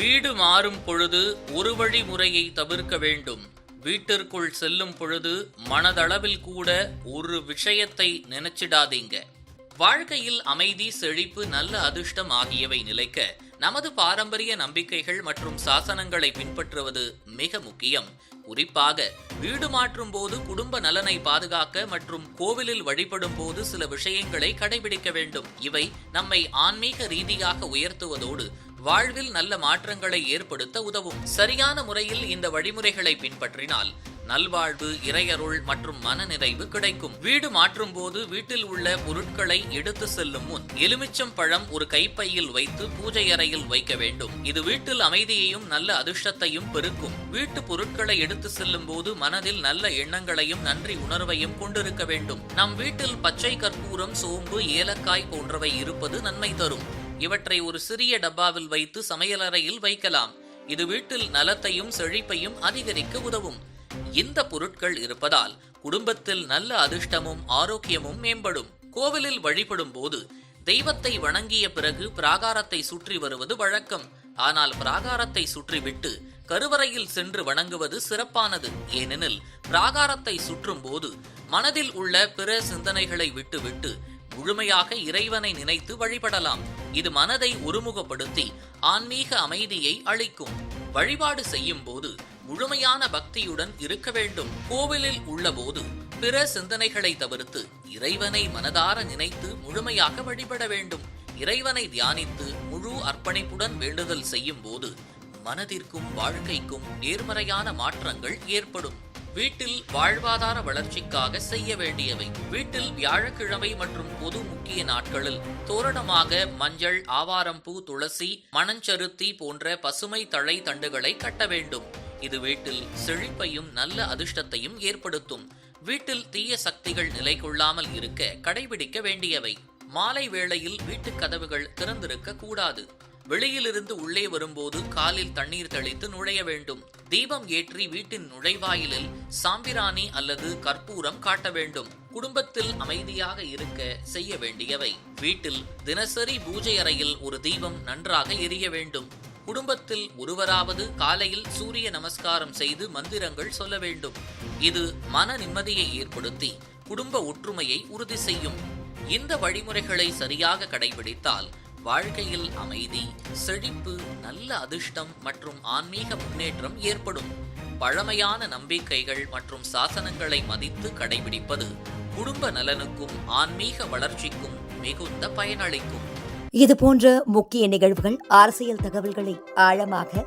வீடு மாறும் பொழுது ஒரு வழி முறையை தவிர்க்க வேண்டும். வீட்டிற்குள் செல்லும் பொழுது மனதளவில் கூட ஒரு விஷயத்தை நினைச்சிடாதீங்க. வாழ்க்கையில் அமைதி செழிப்பு நல்ல அதிர்ஷ்டம் ஆகியவை நிலைக்க நமது பாரம்பரிய நம்பிக்கைகள் மற்றும் சாசனங்களை பின்பற்றுவது மிக முக்கியம். குறிப்பாக வீடு மாற்றும் போது குடும்ப நலனை பாதுகாக்க மற்றும் கோவிலில் வழிபடும் போது சில விஷயங்களை கடைபிடிக்க வேண்டும். இவை நம்மை ஆன்மீக ரீதியாக உயர்த்துவதோடு வாழ்வில் நல்ல மாற்றங்களை ஏற்படுத்த உதவும். சரியான முறையில் இந்த வழிமுறைகளை பின்பற்றினால் நல்வாழ்வு இறையருள் மற்றும் மனநிறைவு கிடைக்கும். வீடு மாற்றும் போது வீட்டில் உள்ள பொருட்களை எடுத்து செல்லும் முன் எலுமிச்சம் பழம் ஒரு கைப்பையில் வைத்து பூஜை அறையில் வைக்க வேண்டும். இது வீட்டில் அமைதியையும் நல்ல அதிர்ஷ்டத்தையும் பெருக்கும். வீட்டு பொருட்களை எடுத்து செல்லும் போது மனதில் நல்ல எண்ணங்களையும் நன்றி உணர்வையும் கொண்டிருக்க வேண்டும். நம் வீட்டில் பச்சை கற்பூரம் சோம்பு ஏலக்காய் போன்றவை இருப்பது நன்மை தரும். இவற்றை ஒரு சிறிய டப்பாவில் வைத்து சமையலறையில் வைக்கலாம். இது வீட்டில் நலத்தையும் செழிப்பையும் அதிகரிக்க உதவும். இந்த பொருட்கள் இருப்பதால் குடும்பத்தில் நல்ல அதிர்ஷ்டமும் ஆரோக்கியமும் மேம்படும். கோவிலில் வழிபடும் போது தெய்வத்தை வணங்கிய பிறகு பிராகாரத்தை சுற்றி வருவது வழக்கம். ஆனால் பிராகாரத்தை சுற்றிவிட்டு கருவறையில் சென்று வணங்குவது சிறப்பானது. ஏனெனில் பிராகாரத்தை சுற்றும் போது மனதில் உள்ள பிற சிந்தனைகளை விட்டுவிட்டு முழுமையாக இறைவனை நினைத்து வழிபடலாம். இது மனதை ஒருமுகப்படுத்தி ஆன்மீக அமைதியை அளிக்கும். வழிபாடு செய்யும் போது முழுமையான பக்தியுடன் இருக்க வேண்டும். கோவிலில் உள்ளபோது பிற சிந்தனைகளை தவிர்த்து இறைவனை மனதார நினைத்து முழுமையாக வழிபட வேண்டும். இறைவனை தியானித்து முழு அர்ப்பணிப்புடன் வேண்டுதல் செய்யும் போது மனதிற்கும் வாழ்க்கைக்கும் நேர்மறையான மாற்றங்கள் ஏற்படும். வீட்டில் வாழ்வாதார வளர்ச்சிக்காக செய்ய வேண்டியவை. வீட்டில் வியாழக்கிழமை மற்றும் பொது முக்கிய நாட்களில் தோரணமாக மஞ்சள் ஆவாரம்பூ துளசி மணஞ்சருத்தி போன்ற பசுமை தழை தண்டுகளை கட்ட வேண்டும். இது வீட்டில் செழிப்பையும் நல்ல அதிர்ஷ்டத்தையும் ஏற்படுத்தும். வீட்டில் தீய சக்திகள் நிலை கொள்ளாமல் இருக்க கடைபிடிக்க வேண்டியவை. மாலை வேளையில் வீட்டுக் கதவுகள் திறந்திருக்க கூடாது. வெளியிலிருந்து உள்ளே வரும்போது காலில் தண்ணீர் தெளித்து நுழைய வேண்டும். தீபம் ஏற்றி வீட்டின் நுழைவாயிலில் சாம்பிராணி அல்லது கற்பூரம் காட்ட வேண்டும். குடும்பத்தில் அமைதியாக இருக்க செய்ய வேண்டியவை. வீட்டில் தினசரி பூஜை அறையில் ஒரு தீபம் நன்றாக எரிய வேண்டும். குடும்பத்தில் ஒருவராவது காலையில் சூரிய நமஸ்காரம் செய்து மந்திரங்கள் சொல்ல வேண்டும். இது மன நிம்மதியை ஏற்படுத்தி குடும்ப ஒற்றுமையை உறுதி செய்யும். இந்த வழிமுறைகளை சரியாக கடைபிடித்தால் வாழ்க்கையில் அமைதி செழிப்பு நல்ல அதிர்ஷ்டம் மற்றும் ஆன்மீக முன்னேற்றம் ஏற்படும். பழமையான நம்பிக்கைகள் மற்றும் சாசனங்களை மதித்து கடைபிடிப்பது குடும்ப நலனுக்கும் ஆன்மீக வளர்ச்சிக்கும் மிகுந்த பயனளிக்கும். இது போன்ற முக்கிய நிகழ்வுகள் அரசியல் தகவல்களை ஆழமாக